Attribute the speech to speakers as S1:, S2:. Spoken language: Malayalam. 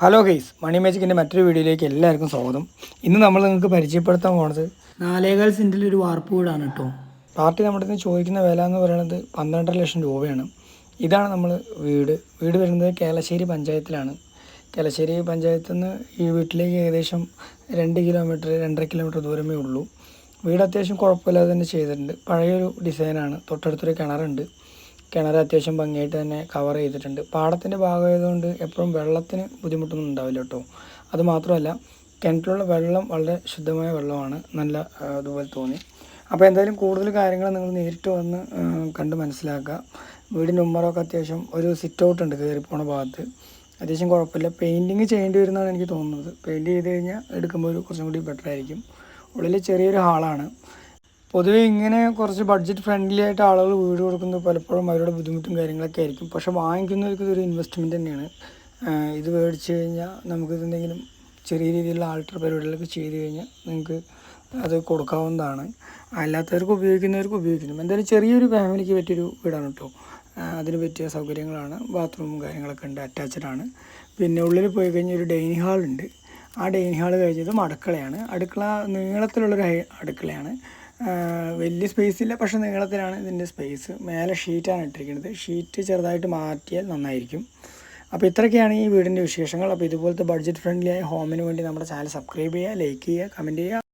S1: ഹലോ ഗെയ്സ് മണി മാജിക്കിന്റെ മറ്റൊരു വീഡിയോയിലേക്ക് എല്ലാവർക്കും സ്വാഗതം. ഇന്ന് നമ്മൾ നിങ്ങൾക്ക് പരിചയപ്പെടുത്താൻ പോണത് നാലേകാൽ സെന്റിൽ ഒരു വാർപ്പ് വീടാണ് കേട്ടോ പാർട്ടി നമ്മുടെ നിന്ന് ചോദിക്കുന്ന വില എന്ന് പറയുന്നത് പന്ത്രണ്ടര ലക്ഷം രൂപയാണ്. ഇതാണ് നമ്മൾ വീട്. വീട് വരുന്നത് കേളശ്ശേരി പഞ്ചായത്തിലാണ്. കേളശ്ശേരി പഞ്ചായത്തിൽ നിന്ന് ഈ വീട്ടിലേക്ക് ഏകദേശം രണ്ട് കിലോമീറ്റർ രണ്ടര കിലോമീറ്റർ ദൂരമേ ഉള്ളൂ. വീട് അത്യാവശ്യം കുഴപ്പമില്ലാതെ തന്നെ ചെയ്തിട്ടുണ്ട്. പഴയൊരു ഡിസൈനാണ് തൊട്ടടുത്തൊരു കിണറുണ്ട്. കിണർ അത്യാവശ്യം ഭംഗിയായിട്ട് തന്നെ കവർ ചെയ്തിട്ടുണ്ട്. പാടത്തിന്റെ ഭാഗമായതുകൊണ്ട് എപ്പോഴും വെള്ളത്തിന് ബുദ്ധിമുട്ടൊന്നും ഉണ്ടാവില്ല കേട്ടോ. അത് മാത്രമല്ല കിണറ്റിലുള്ള വെള്ളം വളരെ ശുദ്ധമായ വെള്ളമാണ്. നല്ല അതുപോലെ തോന്നി. അപ്പോൾ എന്തായാലും കൂടുതൽ കാര്യങ്ങൾ നിങ്ങൾ നേരിട്ട് വന്ന് കണ്ട് മനസ്സിലാക്കുക. വീടിന്റെ ഉമ്മറൊക്കെ അത്യാവശ്യം ഒരു സിറ്റ് ഔട്ട് ഉണ്ട് കയറി പോണ ഭാഗത്ത്. അത്യാവശ്യം കുഴപ്പമില്ല. പെയിന്റിങ് ചെയ്യേണ്ടി വരുന്നതാണ് എനിക്ക് തോന്നുന്നത്. പെയിന്റ് ചെയ്ത് കഴിഞ്ഞാൽ എടുക്കുമ്പോൾ ഒരു കുറച്ചും കൂടി ബെറ്റർ ആയിരിക്കും. ഉള്ളിൽ ചെറിയൊരു ഹാളാണ് പൊതുവേ ഇങ്ങനെ കുറച്ച് ബഡ്ജറ്റ് ഫ്രണ്ട്ലി ആയിട്ട് ആളുകൾ വീട് കൊടുക്കുന്നത് പലപ്പോഴും അവരുടെ ബുദ്ധിമുട്ടും കാര്യങ്ങളൊക്കെ ആയിരിക്കും. പക്ഷെ വാങ്ങിക്കുന്നവർക്ക് ഇതൊരു ഇൻവെസ്റ്റ്മെന്റ് തന്നെയാണ്. ഇത് മേടിച്ച് കഴിഞ്ഞാൽ നമുക്ക് ഇതെന്തെങ്കിലും ചെറിയ രീതിയിലുള്ള ആൾട്ടർ പരിപാടികളൊക്കെ ചെയ്ത് കഴിഞ്ഞാൽ നിങ്ങൾക്ക് അത് കൊടുക്കാവുന്നതാണ്. അല്ലാത്തവർക്ക് ഉപയോഗിക്കുന്നവർക്ക് ഉപയോഗിക്കുന്നു. എന്തായാലും ചെറിയൊരു ഫാമിലിക്ക് പറ്റിയൊരു വീടാണ് കേട്ടോ അതിന് പറ്റിയ സൗകര്യങ്ങളാണ്. ബാത്റൂമും കാര്യങ്ങളൊക്കെ ഉണ്ട്. അറ്റാച്ച്ഡ് ആണ്. പിന്നെ ഉള്ളിൽ പോയി കഴിഞ്ഞാൽ ഒരു ഡൈനിങ് ഹാളുണ്ട് ആ ഡൈനിങ് ഹാൾ കഴിഞ്ഞതും അടുക്കളയാണ് അടുക്കള നീളത്തിലുള്ളൊരു അടുക്കളയാണ്. വലിയ സ്പേസ് ഇല്ല പക്ഷേ നീളത്തിലാണ് ഇതിന്റെ സ്പേസ് മേലെ ഷീറ്റാണ് ഇട്ടിരിക്കുന്നത്. ഷീറ്റ് ചെറുതായിട്ട് മാറ്റിയാൽ നന്നായിരിക്കും. അപ്പോൾ ഇത്രയൊക്കെയാണ് ഈ വീടിന്റെ വിശേഷങ്ങൾ. അപ്പോൾ ഇതുപോലത്തെ ബഡ്ജറ്റ് ഫ്രണ്ട്ലി ആയ ഹോമിന് വേണ്ടി നമ്മുടെ ചാനൽ സബ്സ്ക്രൈബ് ചെയ്യുക ലൈക്ക് ചെയ്യുക കമന്റ് ചെയ്യുക.